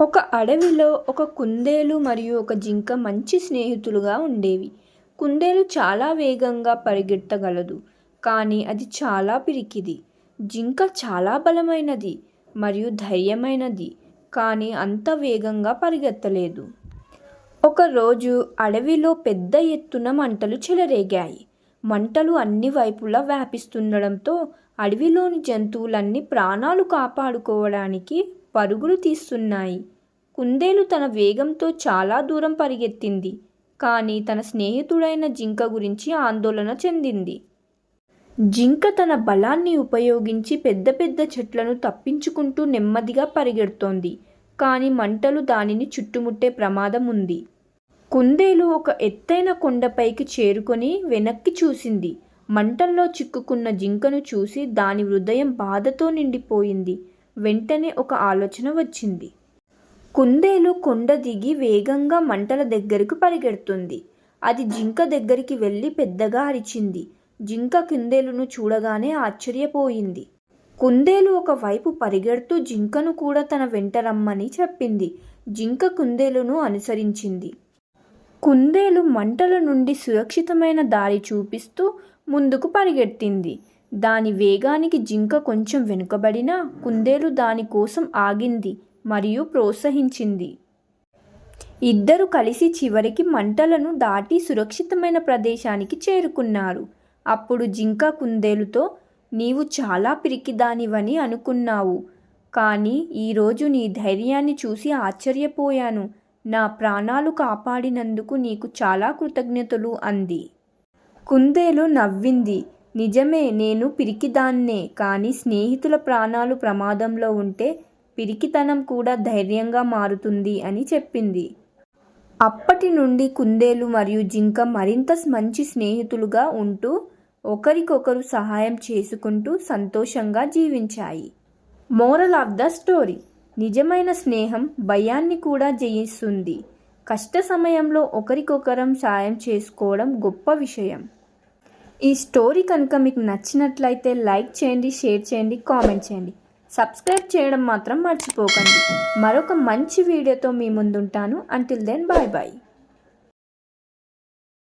ఒక అడవిలో ఒక కుందేలు మరియు ఒక జింక మంచి స్నేహితులుగా ఉండేవి. కుందేలు చాలా వేగంగా పరిగెత్తగలదు కానీ అది చాలా పిరికిది. జింక చాలా బలమైనది మరియు ధైర్యమైనది కానీ అంత వేగంగా పరిగెత్తలేదు. ఒకరోజు అడవిలో పెద్ద ఎత్తున మంటలు చెలరేగాయి. మంటలు అన్ని వైపులా వ్యాపిస్తుండడంతో అడవిలోని జంతువులన్నీ ప్రాణాలు కాపాడుకోవడానికి పరుగులు తీస్తున్నాయి. కుందేలు తన వేగంతో చాలా దూరం పరిగెత్తింది. కానీ తన స్నేహితుడైన జింక గురించి ఆందోళన చెందింది. జింక తన బలాన్ని ఉపయోగించి పెద్ద పెద్ద చెట్లను తప్పించుకుంటూ నెమ్మదిగా పరిగెడుతోంది. కానీ మంటలు దానిని చుట్టుముట్టే ప్రమాదం ఉంది. కుందేలు ఒక ఎత్తైన కొండపైకి చేరుకొని వెనక్కి చూసింది. మంటల్లో చిక్కుకున్న జింకను చూసి దాని హృదయం బాధతో నిండిపోయింది. వెంటనే ఒక ఆలోచన వచ్చింది. కుందేలు కొండ దిగి వేగంగా మంటల దగ్గరకు పరిగెడుతుంది. అది జింక దగ్గరికి వెళ్ళి పెద్దగా అరిచింది. జింక కుందేలును చూడగానే ఆశ్చర్యపోయింది. కుందేలు ఒకవైపు పరిగెడుతూ జింకను కూడా తన వెంట రమ్మని చెప్పింది. జింక కుందేలును అనుసరించింది. కుందేలు మంటల నుండి సురక్షితమైన దారి చూపిస్తూ ముందుకు పరిగెత్తింది. దాని వేగానికి జింక కొంచెం వెనుకబడినా కుందేలు దాని కోసం ఆగింది మరియు ప్రోత్సహించింది. ఇద్దరు కలిసి చివరికి మంటలను దాటి సురక్షితమైన ప్రదేశానికి చేరుకున్నారు. అప్పుడు జింక కుందేలుతో నీవు చాలా పిరికిదానివని అనుకున్నావు కానీ ఈరోజు నీ ధైర్యాన్ని చూసి ఆశ్చర్యపోయాను. నా ప్రాణాలు కాపాడినందుకు నీకు చాలా కృతజ్ఞతలు అంది. కుందేలు నవ్వింది. నిజమే నేను పిరికిదాన్నే. కానీ స్నేహితుల ప్రాణాలు ప్రమాదంలో ఉంటే పిరికితనం కూడా ధైర్యంగా మారుతుంది అని చెప్పింది. అప్పటి నుండి కుందేలు మరియు జింక మరింత మంచి స్నేహితులుగా ఉంటూ ఒకరికొకరు సహాయం చేసుకుంటూ సంతోషంగా జీవించాయి. Moral of the story. నిజమైన స్నేహం భయాన్ని కూడా జయిస్తుంది. కష్ట సమయంలో ఒకరికొకరం సాయం చేసుకోవడం గొప్ప విషయం. ఈ స్టోరీ కనుక మీకు నచ్చినట్లయితే లైక్ చేయండి షేర్ చేయండి కామెంట్ చేయండి. సబ్స్క్రైబ్ చేయడం మాత్రం మర్చిపోకండి. మరొక మంచి వీడియోతో మీ ముందుంటాను. Until then bye bye